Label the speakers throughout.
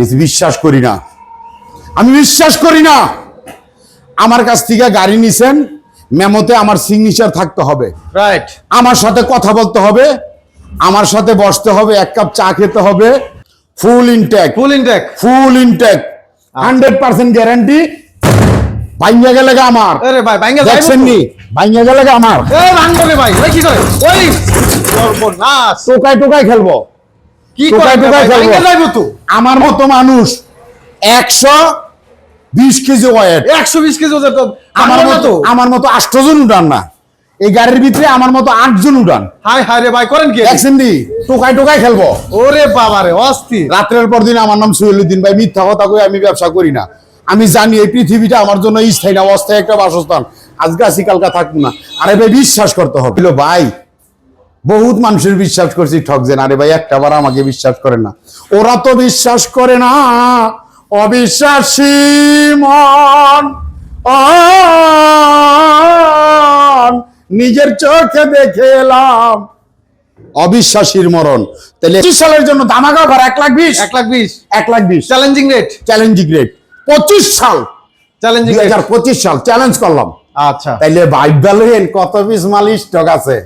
Speaker 1: বিশ্বাস করি না। আমি বিশ্বাস করি না। আমার কাছ থেকে গাড়ি নিছেন মেমোতে আমার সিগনেচার থাকতে হবে।
Speaker 2: রাইট
Speaker 1: আমার সাথে কথা বলতে হবে আমার সাথে বসতে হবে এক কাপ চা খেতে হবে। Full intake
Speaker 2: full intake
Speaker 1: full intake hundred percent guarantee ভাইঙ্গা গেলে গা আমার।
Speaker 2: আরে ভাই ব্যাঙ্গে
Speaker 1: দেখছেন নি? ভাইঙ্গা গেলে গা আমার।
Speaker 2: এই ভাঙবে ভাই কি করে? ওই সর্বনাশ।
Speaker 1: টোকায় টোকায় খেলব।
Speaker 2: কি
Speaker 1: আমার মতো মানুষ একশো বিশ কেজি ওয়েট।
Speaker 2: 120 কেজি
Speaker 1: আমার মতো আমার মতো আষ্টজন উঠান না। এই গাড়ির ভিতরে আমার মতো আটজন উঠান
Speaker 2: হাই হাই রে ভাই করেন কি?
Speaker 1: দেখছেন নি টোকায় টোকায় খেলব
Speaker 2: ওরে বাবা রে অস্থির।
Speaker 1: রাত্রের পর দিন আমার নাম সুহেলুদ্দিন ভাই মিথ্যা কথা কই আমি ব্যবসা করি না। আমি জানি এই পৃথিবীটা আমার জন্য স্থায়ী না অস্থায়ী একটা বাসস্থান। আজকে আসি কালকা থাকব না। আরে ভাই বিশ্বাস করতে হবে। ভাই বহুত মানুষের বিশ্বাস করছি ঠক ঠকছেন আরে ভাই একটা বার আমাকে বিশ্বাস করে না। ওরা তো বিশ্বাস করে না অবিশ্বাসী মন। নিজের চোখে দেখে এলাম। অবিশ্বাসীর মরণ। তাহলে পঁচিশ সালের জন্য দামাকা ঘর এক লাখ বিশ?
Speaker 2: এক লাখ বিশ।
Speaker 1: এক লাখ বিশ।
Speaker 2: চ্যালেঞ্জিং রেট
Speaker 1: চ্যালেঞ্জিং রেট পঁচিশ সাল।
Speaker 2: চ্যালেঞ্জিং
Speaker 1: পঁচিশ সাল চ্যালেঞ্জ করলাম।
Speaker 2: আচ্ছা।
Speaker 1: তাইলে বাইক বলেন কত পিস মালিশ স্টক আছে?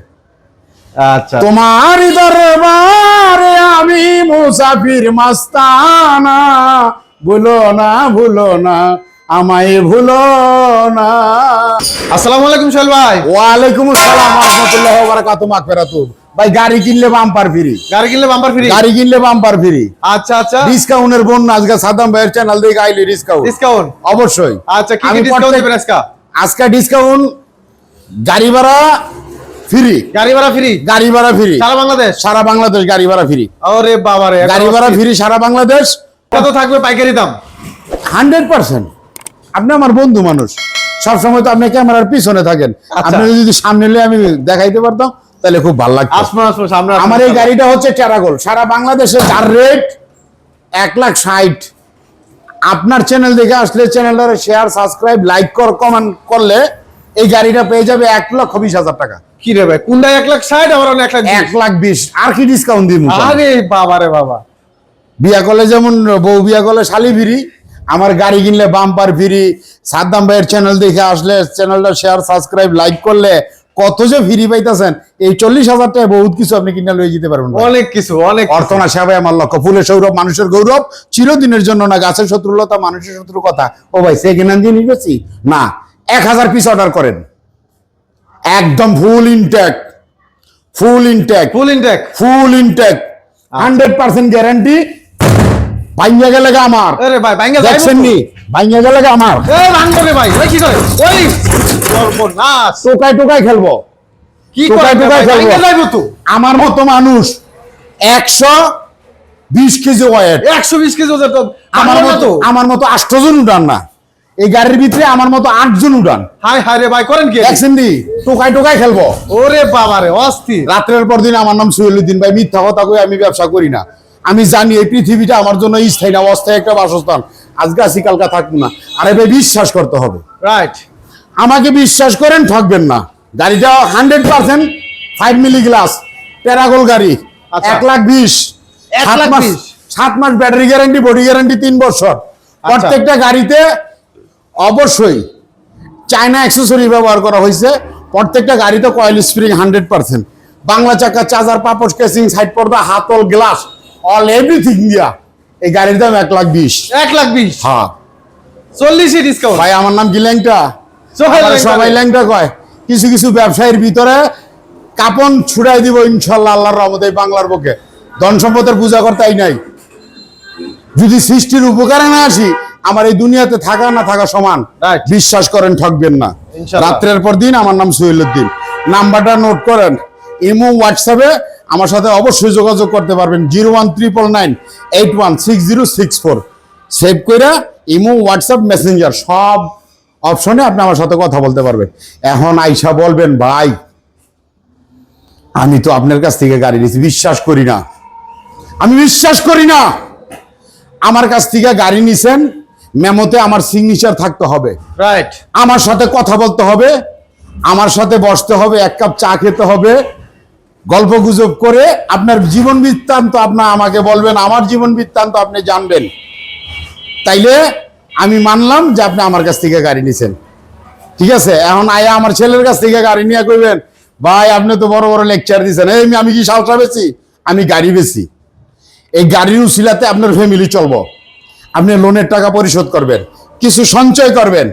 Speaker 2: আচ্ছা।
Speaker 1: তোমার দরবারে আমি মুসাফির মাস্তানা। ভুলো না ভুলো না আমায় ভুলো না।
Speaker 2: আসসালামু আলাইকুম সোহেল ভাই।
Speaker 1: ওয়ালাইকুম আসসালাম রহমতুল্লাহ বারাকাতু মাগফিরাতু ভাই গাড়ি কিনলে বাম্পার ফ্রি।
Speaker 2: গাড়ি কিনলে বাম্পার ফ্রি?
Speaker 1: গাড়ি কিনলে বাম্পার ফ্রি।
Speaker 2: আচ্ছা আচ্ছা।
Speaker 1: ডিসকাউন্টের বোন আজকে সাদাম ভাইয়ের চ্যানেল আইলি ডিসকাউন্ট।
Speaker 2: ডিসকাউন্ট?
Speaker 1: অবশ্যই।
Speaker 2: আচ্ছা কি ডিসকাউন্ট দিবেন আজকে?
Speaker 1: আজকে ডিসকাউন্ট গাড়ি ভাড়া ফ্রি।
Speaker 2: গাড়ি ভাড়া ফ্রি?
Speaker 1: গাড়ি ভাড়া ফ্রি।
Speaker 2: সারা বাংলাদেশ?
Speaker 1: সারা বাংলাদেশ গাড়ি ভাড়া ফ্রি।
Speaker 2: ওরে বাবা রে
Speaker 1: গাড়ি ভাড়া ফ্রি সারা বাংলাদেশ।
Speaker 2: কত থাকবে পাইকারি দাম?
Speaker 1: Hundred percent. আপনি আমার বন্ধু মানুষ। সবসময় তো আপনি ক্যামেরার পিছনে থাকেন।
Speaker 2: আচ্ছা।
Speaker 1: আপনি যদি সামনে এলে আমি দেখাইতে পারতাম তাহলে খুব ভালো লাগতো। আমার এই গাড়িটা হচ্ছে টেরাগোল সারা বাংলাদেশে যার রেট এক লাখ ষাট। আপনার চ্যানেল দেখে আসলে চ্যানেলটারে শেয়ার সাবস্ক্রাইব লাইক কর কমেন্ট করলে এই গাড়িটা পেয়ে যাবে এক লক্ষ বিশ হাজার টাকা।
Speaker 2: কি রে ভাই কোনটা এক লাখ ষাট আমার এক লাখ
Speaker 1: এক লাখ বিশ। আর কি ডিসকাউন্ট দিব
Speaker 2: আরে বাবা রে বাবা।
Speaker 1: বিয়া করলে যেমন বউ বিয়া করলে শালি ফিরি আমার গাড়ি কিনলে বাম্পার ফিরি সাদ্দাম ভাইয়ের চ্যানেল দেখে আসলে চ্যানেলটা শেয়ার সাবস্ক্রাইব লাইক করলে কত যে ফিরি পাইতেছেন এই চল্লিশ হাজার টাকা বহুত কিছু আপনি কিনে লয়ে যেতে পারবেন
Speaker 2: অনেক কিছু অনেক
Speaker 1: অর্থনা সেবাই আমার লক্ষ্য। ফুলের সৌরভ মানুষের গৌরব চিরদিনের জন্য না গাছের শত্রুলতা মানুষের শত্রু কথা। ও ভাই সেকেন্ড হ্যান্ড জিনিস বেশি না এক হাজার পিস অর্ডার করেন। একদম full intake full intake
Speaker 2: full intake
Speaker 1: full intake hundred percent guarantee ভাইঙ্গা গেলে আমার।
Speaker 2: আরে ভাই ব্যাঙ্গে
Speaker 1: দেখছেন নি? গেলে আমার।
Speaker 2: এই ভাঙবে ভাই ওই কি করে? ওই সর্বনাশ।
Speaker 1: টোকায় টোকায় খেলব।
Speaker 2: কি
Speaker 1: টোকায়
Speaker 2: ভাই
Speaker 1: খেলব।
Speaker 2: যাইবো তো।
Speaker 1: আমার মতো মানুষ একশো বিশ কেজি ওয়েট
Speaker 2: 120 কেজি ওজন
Speaker 1: আমার মতো আমার মতো আষ্টজন উঠান না। এই গাড়ির ভিতরে আমার মতো আটজন উঠান
Speaker 2: হাই হাই রে ভাই করেন কি
Speaker 1: দেখছেন নি টোকায় টোকায় খেলব।
Speaker 2: ওরে বাবা রে অস্থির।
Speaker 1: রাত্রের পর দিন আমার নাম সুহেলুদ্দিন ভাই মিথ্যা কথা কই আমি ব্যবসা করি না। আমি জানি এই পৃথিবীটা আমার জন্য স্থায়ী না অস্থায়ী একটা বাসস্থান। আজকে আসি কালকা থাকব না। আরে ভাই বিশ্বাস করতে হবে।
Speaker 2: রাইট
Speaker 1: আমাকে বিশ্বাস করেন ঠকবেন না। গাড়িটা hundred percent five milli glass প্যারাগোল গাড়ি।
Speaker 2: আচ্ছা।
Speaker 1: এক লাখ বিশ।
Speaker 2: এক লাখ বিশ?
Speaker 1: সাত মাস ব্যাটারি গ্যারান্টি বডি গ্যারান্টি তিন বছর।
Speaker 2: আচ্ছা।
Speaker 1: প্রত্যেকটা গাড়িতে অবশ্যই চায়না অ্যাক্সেসরি ব্যবহার করা হয়েছে। প্রত্যেকটা গাড়িতে coil spring hundred percent Bangla চাকা চার্জার পাপস কেসিং সাইড পর্দা হাতল গ্লাস অল এভরিথিং দিয়া এই গাড়ির দাম এক লাখ বিশ।
Speaker 2: এক লাখ বিশ?
Speaker 1: হ্যাঁ।
Speaker 2: চল্লিশই ডিসকাউন্ট
Speaker 1: ভাই আমার নাম কি ল্যাংটা
Speaker 2: সোহেল
Speaker 1: আবার
Speaker 2: ল্যাংটা
Speaker 1: সবাই ল্যাংটা কয়। কিছু কিছু ব্যবসায়ীর ভিতরে কাপন ছুড়াই দিব ইনশাল্লাহ আল্লাহর রহমতে এই বাংলার বুকে। ধন সম্পদের পূজা করতেই নাই। যদি সৃষ্টির উপকারে না আসি আমার এই দুনিয়াতে থাকা না থাকা সমান. বিশ্বাস করেন ঠকবেন না। রাত্রের পর দিন আমার নাম সুহেলুদ্দিন নাম্বারটা নোট করেন। ইমো হোয়াটসঅ্যাপে আমার সাথে অবশ্যই যোগাযোগ করতে পারবেন। Zero one triple nine eight one six zero six four. Save করে ইমো হোয়াটসঅ্যাপ মেসেঞ্জার সব অপশনে আপনি আমার সাথে কথা বলতে পারবেন। এখন আইসা বলবেন ভাই আমি তো আপনার কাছ থেকে গাড়ি নিয়েছি বিশ্বাস করি না। আমি বিশ্বাস করি না। আমার কাছ থেকে গাড়ি নিছেন মেমোতে আমার সিগনেচার থাকতে হবে।
Speaker 2: রাইট
Speaker 1: আমার সাথে কথা বলতে হবে আমার সাথে বসতে হবে এক কাপ চা খেতে হবে গল্প গুজব করে আপনার জীবন বৃত্তান্ত আপনার আমাকে বলবেন আমার জীবন বৃত্তান্ত আপনি জানবেন। তাইলে আমি মানলাম যে আপনি আমার কাছ থেকে গাড়ি নিছেন। ঠিক আছে? এখন আয়া আমার ছেলের কাছ থেকে গাড়ি নিয়ে কইবেন ভাই আপনি তো বড় বড় লেকচার দিচ্ছেন এই আমি কি সালসা বেছি আমি গাড়ি বেছি এই গাড়ির উসিলাতে আপনার ফ্যামিলি চলবো। আপনি লোনের টাকা পরিশোধ করবেন কিছু সঞ্চয় করবেন।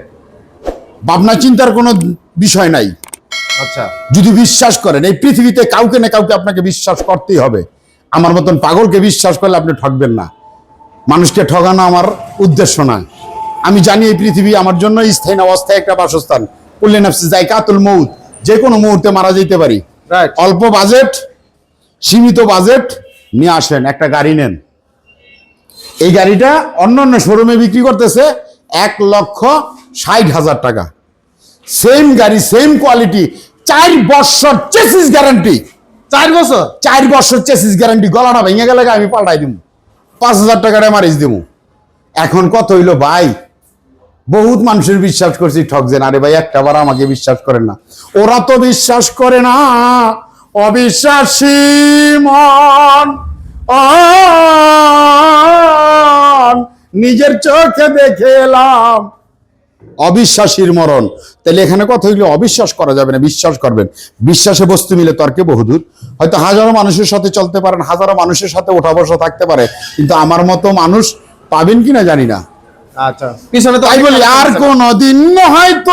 Speaker 1: ভাবনা চিন্তার কোনো বিষয় নাই।
Speaker 2: আচ্ছা।
Speaker 1: যদি বিশ্বাস করেন এই পৃথিবীতে কাউকে না কাউকে আপনাকে বিশ্বাস করতেই হবে। আমার মতন পাগলকে বিশ্বাস করলে আপনি ঠকবেন না। মানুষকে ঠগানো আমার উদ্দেশ্য নয় আমি জানি এই পৃথিবী আমার জন্য স্থায়ী না অস্থায়ী একটা বাসস্থান। উল্লেন যাই কাতুল মৌত যে কোনো মুহূর্তে মারা যেতে পারি। অল্প বাজেট সীমিত বাজেট নিয়ে আসেন একটা গাড়ি নেন। এই গাড়িটা অন্য অন্য শোরুমে বিক্রি করতেছে এক লক্ষ ষাট হাজার টাকা। সেম গাড়ি সেম কোয়ালিটি চার বছর চেসিস গ্যারান্টি
Speaker 2: চার বছর?
Speaker 1: চার বছর চেসিস গ্যারান্টি গলাটা ভেঙে গেলে আমি পাল্টাই দিব পাঁচ হাজার টাকাটা মারিস দিব এখন কত হইল ভাই? বহুত মানুষের বিশ্বাস করছি ঠকছেন আরে ভাই একটা বার আমাকে বিশ্বাস করেন না। ওরা তো বিশ্বাস করে না অবিশ্বাসী মন। অন, নিজের চোখে দেখে এলাম। অবিশ্বাসীর মরণ। তাহলে এখানে কথা হইলে অবিশ্বাস করা যাবে না বিশ্বাস করবেন। বিশ্বাসে বস্তু মিলে তর্কে বহুদূর। হয়তো হাজারো মানুষের সাথে চলতে পারেন হাজারো মানুষের সাথে ওঠা বসা থাকতে পারে কিন্তু আমার মতো মানুষ পাবেন কিনা জানি না।
Speaker 2: আচ্ছা। পিছনে তো
Speaker 1: তাই বলি আর কোনদিন হয়তো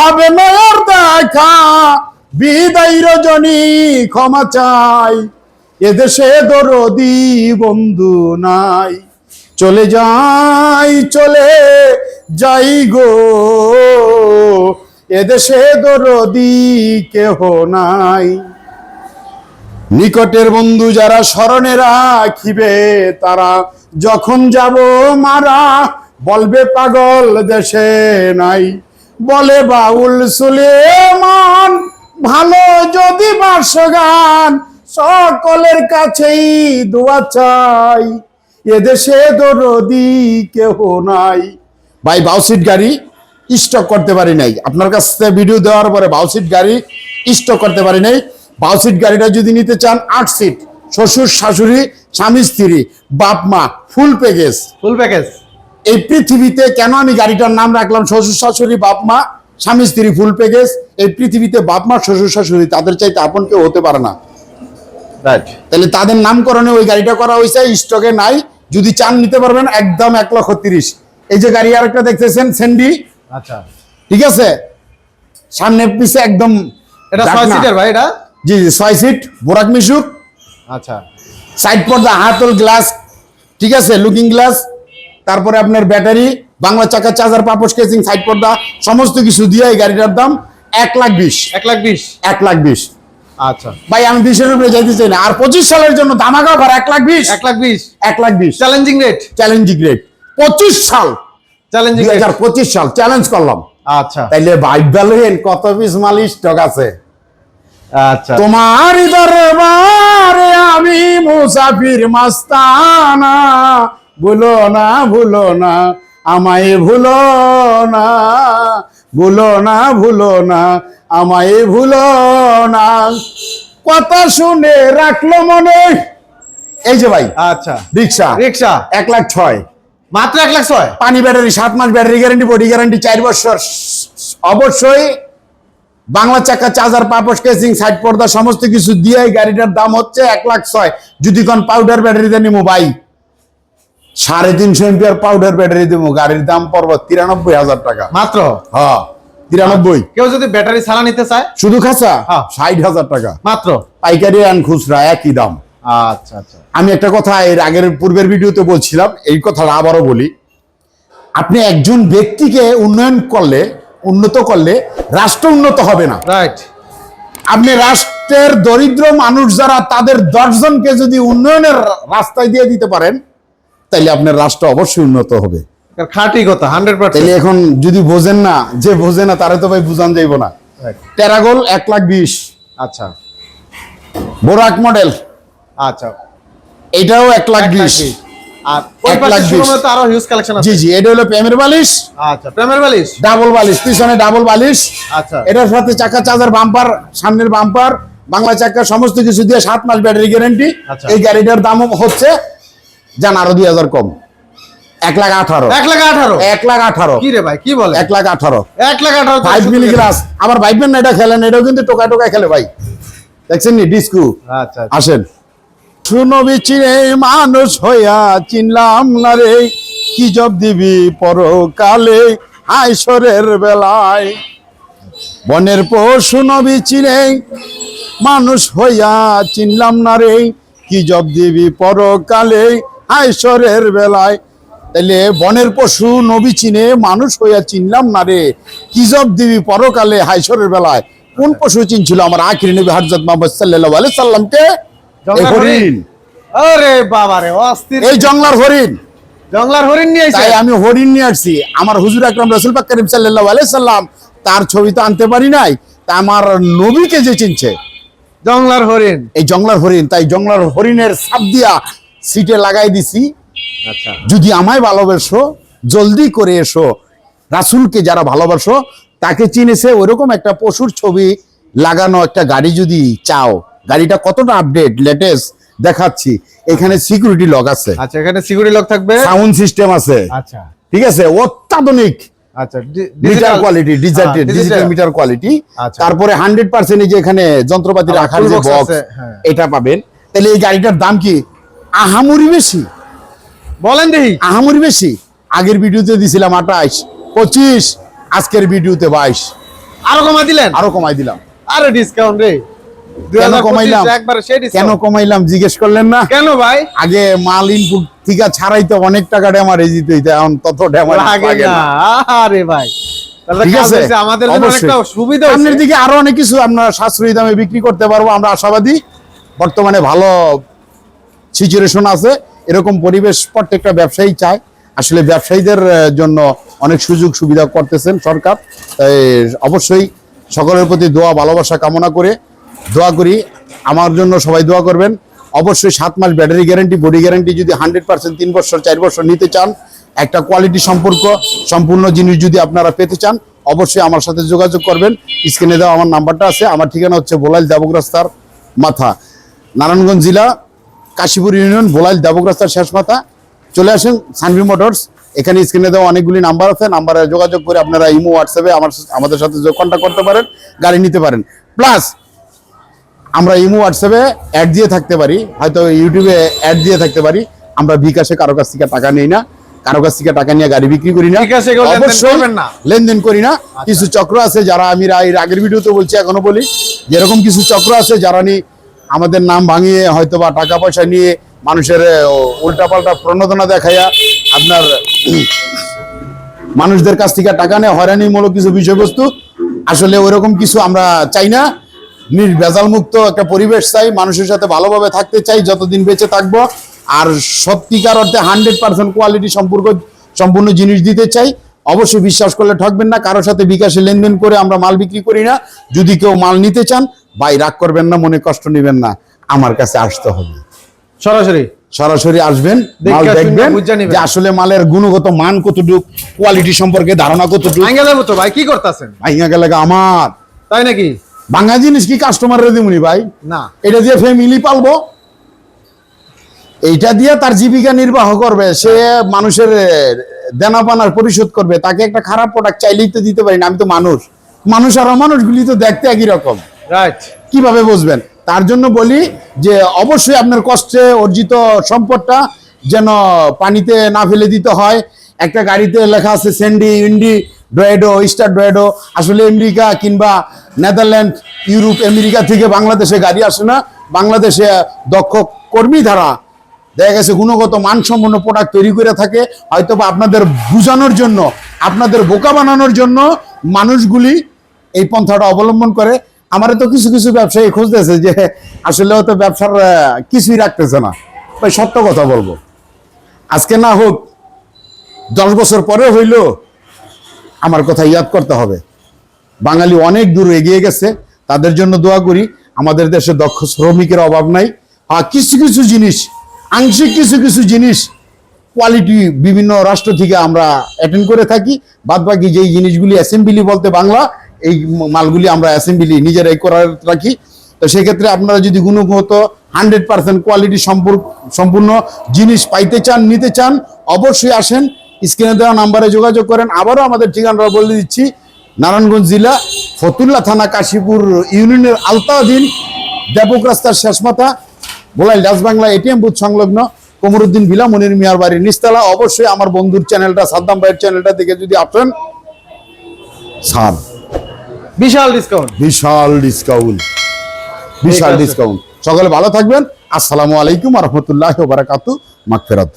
Speaker 1: হবে না আর দেখা। বিদায় রজনী ক্ষমা চাই। এদেশে দরদি বন্ধু নাই। চলে যাই চলে যাই গো। এদেশে দরদি কেহ নাই। নিকটের বন্ধু যারা স্মরণে রাখিবে, তারা যখন যাব মারা, বলবে পাগল দেশে নাই। বলে বাউল সুলেমান, ভালো যদি বাসগান, সকলের কাছেই দোয়া চাই। এদেশে দরদি কেহ নাই। ভাই বাউসিট গাড়ি স্টক করতে পারি নাই। আপনার কাছ থেকে ভিডিও দেওয়ার পরে বাউসিট গাড়ি স্টক করতে পারি নাই। বাউসিট গাড়িটা যদি নিতে চান আট সিট শ্বশুর শাশুড়ি স্বামী স্ত্রী বাপ মা ফুল প্যাকেজ
Speaker 2: ফুল প্যাকেজ
Speaker 1: এই পৃথিবীতে কেন আমি গাড়িটার নাম রাখলাম শ্বশুর শাশুড়ি বাপ মা স্বামী স্ত্রী ফুল প্যাকেজ এই পৃথিবীতে বাপ মা শ্বশুর শাশুড়ি তাদের চাইতে আপন কেউ হতে পারে না। তাহলে তাদের নামকরণে ওই গাড়িটা করা হয়েছে স্টকে নাই। যদি চান নিতে পারবেন একদম এক লক্ষ তিরিশ। এই যে গাড়ি আর একটা দেখতেছেন সেন্ডি
Speaker 2: আচ্ছা।
Speaker 1: ঠিক আছে? সামনে পিছে একদম
Speaker 2: এটা ছয় সিটের ভাই এটা?
Speaker 1: জি জি ছয় সিট বোরাক মিশুক।
Speaker 2: আচ্ছা।
Speaker 1: সাইড পর্দা হাতল গ্লাস। ঠিক আছে? Looking glass. তারপরে আপনার ব্যাটারি বাংলা চাকা চার্জার পাপস কেসিং সাইড পর্দা সমস্ত কিছু দিয়ে এই গাড়িটার দাম এক লাখ বিশ।
Speaker 2: এক লাখ বিশ।
Speaker 1: এক লাখ বিশ।
Speaker 2: আচ্ছা।
Speaker 1: ভাই আমি বিশের উপরে যাইতে চাই না। আর পঁচিশ সালের জন্য ঘর এক লাখ বিশ?
Speaker 2: এক লাখ বিশ।
Speaker 1: এক লাখ বিশ।
Speaker 2: চ্যালেঞ্জিং রেট
Speaker 1: চ্যালেঞ্জিং রেট পঁচিশ সাল।
Speaker 2: চ্যালেঞ্জিং
Speaker 1: দুই হাজার পঁচিশ সাল চ্যালেঞ্জ করলাম।
Speaker 2: আচ্ছা।
Speaker 1: তাইলে বাইক বেলেন কত পিস মাল স্টক আছে?
Speaker 2: আচ্ছা।
Speaker 1: তোমার দরবারে আমি মুসাফির মাস্তানা। ভুলো না ভুলো না আমায় ভুলো না ভুলো না ভুলো না আমায় ভুলো না। কথা শুনে রাখল মনে। এই যে ভাই
Speaker 2: আচ্ছা।
Speaker 1: রিক্সা।
Speaker 2: রিক্সা?
Speaker 1: এক লাখ ছয়।
Speaker 2: মাত্র এক লাখ ছয়?
Speaker 1: পানি ব্যাটারি সাত মাস ব্যাটারি গ্যারান্টি বডি গ্যারান্টি চার বছর। অবশ্যই বাংলা চাকা চার্জার পাপস কেসিং সাইড পর্দা সমস্ত কিছু দিয়ে গাড়িটার দাম হচ্ছে এক লাখ ছয়। যদি কোন পাউডার ব্যাটারিতে নিবো ভাই সাড়ে তিনশো এমপিয়ার পাউডার ব্যাটারি দেবো গাড়ির দাম পড়ব তিরানব্বই হাজার টাকা।
Speaker 2: মাত্র?
Speaker 1: হ্যাঁ। তিরানব্বই।
Speaker 2: কেউ যদি ব্যাটারি ছাড়া নিতে চায়?
Speaker 1: শুধু খাসা
Speaker 2: হ্যাঁ।
Speaker 1: ষাট হাজার টাকা।
Speaker 2: মাত্র?
Speaker 1: পাইকারি আন খুচরা একই দাম।
Speaker 2: আচ্ছা আচ্ছা।
Speaker 1: আমি একটা কথা এর আগের পূর্বের ভিডিওতে বলছিলাম এই কথাটা আবারও বলি। আপনি একজন ব্যক্তিকে উন্নয়ন করলে উন্নত করলে রাষ্ট্র উন্নত হবে না।
Speaker 2: রাইট
Speaker 1: আপনি রাষ্ট্রের দরিদ্র মানুষ যারা তাদের দশজনকে যদি উন্নয়নের রাস্তায় দিয়ে দিতে পারেন তাইলে আপনার রাষ্ট্র অবশ্যই উন্নত হবে।
Speaker 2: খাঁটি কথা হান্ড্রেড পার্সেন্ট
Speaker 1: এখন যদি বোঝেন না যে বোঝে না তারে তো ভাই বুঝান যাইব না। টেরাগোল এক লাখ বিশ।
Speaker 2: আচ্ছা।
Speaker 1: বোরাক মডেল
Speaker 2: আচ্ছা।
Speaker 1: এটাও এক লাখ বিশ।
Speaker 2: আর ওই পাশে
Speaker 1: লাখ বিশ।
Speaker 2: showroom-এ তো আরও হিউজ কালেকশন আছে।
Speaker 1: জি জি এটা হলো প্রেমের বালিশ।
Speaker 2: আচ্ছা প্রেমের বালিশ।
Speaker 1: ডাবল বালিশ পিছনে ডাবল বালিশ।
Speaker 2: আচ্ছা।
Speaker 1: এটার সাথে চাকা চার্জার বাম্পার সামনের বাম্পার বাংলা চাকা সমস্ত কিছু দিয়ে সাত মাস ব্যাটারি গ্যারান্টি
Speaker 2: আচ্ছা।
Speaker 1: এই গাড়িটার দাম হচ্ছে জান আরও দুই হাজার কম। এক লাখ আঠারো।
Speaker 2: এক লাখ আঠারো?
Speaker 1: এক লাখ আঠারো।
Speaker 2: কি রে ভাই কি বলে?
Speaker 1: এক লাখ আঠারো।
Speaker 2: এক লাখ আঠারো
Speaker 1: ফাইভ মিলি গ্লাস আবার ভাইবেন না এটা খেলেন এটাও কিন্তু টোকা টোকা খেলে ভাই। দেখছেন নি ডিস্কু
Speaker 2: আচ্ছা আচ্ছা।
Speaker 1: আসেন। শুনবি চিনে মানুষ হইয়া চিনলাম না রে কি জব দিবি পরকালে আইসরের বেলায়? বনের পশু নবী চিনে মানুষ হইয়া চিনলাম না রে কি জব দিবি পরকালে আইসরের বেলায়? তাইলে বনের পশু নবী চিনে মানুষ হইয়া চিনলাম না রে। কি জব দিবি পরকালে হাইসরের বেলায়? কোন পশু চিনছিল আমার আখির নবী হরজত মোহাম্মদ সাল্লাল্লাহু আলাইহি সাল্লামকে?
Speaker 2: হরিণ। আরে বাবা রে অস্থির।
Speaker 1: এই জংলার হরিণ।
Speaker 2: জংলার হরিণ নিয়ে
Speaker 1: তাই আমি হরিণ নিয়ে আসছি। আমার হুজুর আকরাম রসুল পাক করিম সাল্লাল্লাহু আলাইহি সাল্লাম তার ছবি তো আনতে পারি নাই। তা আমার নবীকে যে চিনছে।
Speaker 2: জংলার হরিণ।
Speaker 1: এই জংলার হরিণ তাই জংলার হরিণের সাপ দিয়া সিটে লাগাই দিছি। যদি আমায় ভালোবাসো জলদি করে এসো। রাসূলকে যারা ভালোবাসো তাকে চিনেছে ওইরকম একটা পশুর ছবি লাগানো একটা গাড়ি যদি চাও। গাড়িটা কতটা আপডেট লেটেস্ট দেখাচ্ছি। এখানে সিকিউরিটি লক আছে।
Speaker 2: আচ্ছা এখানে সিকিউরিটি লক থাকবে?
Speaker 1: সাউন্ড সিস্টেম আছে।
Speaker 2: আচ্ছা।
Speaker 1: ঠিক আছে? অত্যাধুনিক।
Speaker 2: আচ্ছা
Speaker 1: meter quality digital digital meter quality
Speaker 2: আচ্ছা।
Speaker 1: তারপরে হান্ড্রেড পার্সেন্ট যে এখানে যন্ত্রপাতি
Speaker 2: আবার
Speaker 1: রাখার যে বক্স
Speaker 2: হ্যাঁ।
Speaker 1: এটা পাবেন। তাহলে এই গাড়িটার দাম কি? আহামরি বেশি?
Speaker 2: বলেন দেখি।
Speaker 1: আহামরি বেশি। আগের ভিডিওতে দিছিলাম আঠাইশ পঁচিশ আজকের ভিডিওতে বাইশ।
Speaker 2: আরও কমাই দিলেন?
Speaker 1: আরও কমাই দিলাম।
Speaker 2: আরে ডিসকাউন্ট রে।
Speaker 1: কেন কমাইলাম?
Speaker 2: 2025 একবারে সেই
Speaker 1: কেন কমাইলাম জিজ্ঞেস করলেন না?
Speaker 2: কেন ভাই?
Speaker 1: আগে মাল ইনপুট থেকে ছাড়াইতে অনেক টাকা ড্যামারেজ দিতে হইতো এখন তত ড্যামারেজ
Speaker 2: লাগে
Speaker 1: লাগে
Speaker 2: না।
Speaker 1: না।
Speaker 2: আরে ভাই।
Speaker 1: ঠিক আছে?
Speaker 2: আমাদের জন্য। সুবিধা
Speaker 1: সামনের দিকে আরও অনেক কিছু আমরা সাশ্রয়ী দামে বিক্রি করতে পারব আমরা আশাবাদী। বর্তমানে ভালো সিচুয়েশন আছে। এরকম পরিবেশ প্রত্যেকটা ব্যবসায়ী চায়। আসলে ব্যবসায়ীদের জন্য অনেক সুযোগ সুবিধা করতেছেন সরকার। তাই অবশ্যই সকলের প্রতি দোয়া, ভালোবাসা কামনা করে দোয়া করি। আমার জন্য সবাই দোয়া করবেন। অবশ্যই সাত মাস ব্যাটারি গ্যারেন্টি, বডি গ্যারেন্টি যদি হান্ড্রেড পার্সেন্ট তিন বছর, চার বছর নিতে চান, একটা কোয়ালিটি সম্পর্ক, সম্পূর্ণ জিনিস যদি আপনারা পেতে চান, অবশ্যই আমার সাথে যোগাযোগ করবেন। স্ক্রিনে দেওয়া আমার নাম্বারটা আছে। আমার ঠিকানা হচ্ছে বোলাইল দেবক রাস্তার মাথা। নারায়ণগঞ্জ জেলা কাশীপুর ইউনিয়ন বোলাইল দেবক রাস্তার শেষ মাথা চলে আসেন সানভি মোটরস এখানে স্ক্রিনে দেওয়া অনেকগুলি নাম্বার আছে নাম্বারে যোগাযোগ করে আপনারা ইমো হোয়াটসঅ্যাপে আমার আমাদের সাথে কন্ট্যাক্ট করতে পারেন গাড়ি নিতে পারেন। প্লাস আমরা ইমো হোয়াটসঅ্যাপে অ্যাড দিয়ে থাকতে পারি হয়তো ইউটিউবে অ্যাড দিয়ে থাকতে পারি। আমরা বিকাশে কারও কাছ থেকে টাকা নিই না কারও কাছ থেকে টাকা নিয়ে গাড়ি বিক্রি করি না।
Speaker 2: লেনদেন
Speaker 1: অবশ্যই লেনদেন করি না। কিছু চক্র আছে যারা আমি এর আগের ভিডিওতে বলছি এখনও বলি। যেরকম কিছু চক্র আছে যারা নি আমাদের নাম ভাঙিয়ে হয়তো বা টাকা পয়সা নিয়ে মানুষের উল্টা পাল্টা প্রণোদনা দেখাইয়া আপনার মানুষদের কাছ থেকে টাকা নেয় হয়রানিমূলক কিছু বিষয়বস্তু। আসলে ওইরকম কিছু আমরা চাই না। নির্ভেজাল মুক্ত একটা পরিবেশ চাই, মানুষের সাথে ভালোভাবে থাকতে চাই, যতদিন বেঁচে থাকব। আর সত্যিকার অর্থে হান্ড্রেড পার্সেন্ট কোয়ালিটি সম্পর্ক, সম্পূর্ণ জিনিস দিতে চাই। অবশ্যই বিশ্বাস করলে ঠকবেন না কারোর সাথে বিকাশে লেনদেন করে আমরা মাল বিক্রি করি না। যদি কেউ মাল নিতে চান ভাই রাগ করবেন না মনে কষ্ট নেবেন না আমার কাছে আসতে হবে।
Speaker 2: সরাসরি?
Speaker 1: সরাসরি আসবেন মাল দেখবেন যে আসলে মালের গুণগত মান কতটুক কোয়ালিটি সম্পর্কে ধারণা কতটুক।
Speaker 2: আঙ্গে যাব তো ভাই কি করতেছেন?
Speaker 1: ভাইঙ্গা গেলে আমার।
Speaker 2: তাই নাকি?
Speaker 1: ভাঙা জিনিস কি কাস্টমারের দিমুনি ভাই?
Speaker 2: না।
Speaker 1: এটা দিয়ে ফ্যামিলি পালবো? এইটা দিয়ে তার জীবিকা নির্বাহ করবে। সে মানুষের আহ, দেনা পানার পরিশোধ করবে তাকে একটা খারাপ প্রোডাক্ট চাইলেই তো দিতে পারি না আমি তো মানুষ। মানুষ আর অমানুষগুলি তো দেখতে একই রকম।
Speaker 2: রাইট
Speaker 1: কীভাবে বুঝবেন? তার জন্য বলি যে অবশ্যই আপনার কষ্টে অর্জিত সম্পদটা যেন পানিতে না ফেলে দিতে হয়। একটা গাড়িতে লেখা আছে স্যান্ডি ইন্ডি ডয়েডো স্টার ডয়েডো আসলে আমেরিকা কিংবা নেদারল্যান্ড ইউরোপ আমেরিকা থেকে বাংলাদেশে গাড়ি আসে না। বাংলাদেশে দক্ষ কর্মী দ্বারা দেখা গেছে গুণগত মানসম্পন্ন প্রোডাক্ট তৈরি করে থাকে হয়তো বা আপনাদের বুঝানোর জন্য, আপনাদের বোকা বানানোর জন্য মানুষগুলি এই পন্থাটা অবলম্বন করে। আমার তো কিছু কিছু ব্যবসায়ী খুঁজতেছে যে আসলে তো ব্যবসার কিছুই রাখতেছে না। ভাই, সত্য কথা বলব। আজকে না হোক, দশ বছর পরে হইল, আমার কথা ইয়াদ করতে হবে। বাঙালি অনেক দূর এগিয়ে গেছে, তাদের জন্য দোয়া করি। আমাদের দেশে দক্ষ শ্রমিকের অভাব নাই। আর কিছু কিছু জিনিস আংশিক কিছু কিছু জিনিস কোয়ালিটি বিভিন্ন রাষ্ট্র থেকে আমরা অ্যাটেন্ড করে থাকি। বাদ বাকি যেই জিনিসগুলি অ্যাসেম্বলি বলতে বাংলা, এই মালগুলি আমরা অ্যাসেম্বলি নিজেরাই করার রাখি। তো সেক্ষেত্রে আপনারা যদি গুণগত হান্ড্রেড পার্সেন্ট কোয়ালিটি সম্পূর্ণ জিনিস পাইতে চান, নিতে চান, অবশ্যই আসেন, স্ক্রিনে দেওয়া নাম্বারে যোগাযোগ করেন। আবারও আমাদের ঠিকানাটা বলে দিচ্ছি, নারায়ণগঞ্জ জেলা, ফতুল্লা থানা, কাশীপুর ইউনিয়নের আলতাধীন ব্যাপক রাস্তার শেষ মাথা বোলাই বাংলা এটিএম বুথ সংলগ্ন কমরুদ্দিন ভিলা মনির মিয়ার বাড়ির নিস্তালা অবশ্যই আমার বন্ধুর চ্যানেলটা সাদ্দাম ভাইয়ের চ্যানেলটা দেখে যদি আসেন সাদ
Speaker 2: বিশাল ডিসকাউন্ট
Speaker 1: বিশাল ডিসকাউন্ট বিশাল ডিসকাউন্ট সকলে ভালো থাকবেন। আসসালামু আলাইকুম রহমতুল্লাহ বারাকাতু। মাগফিরাত।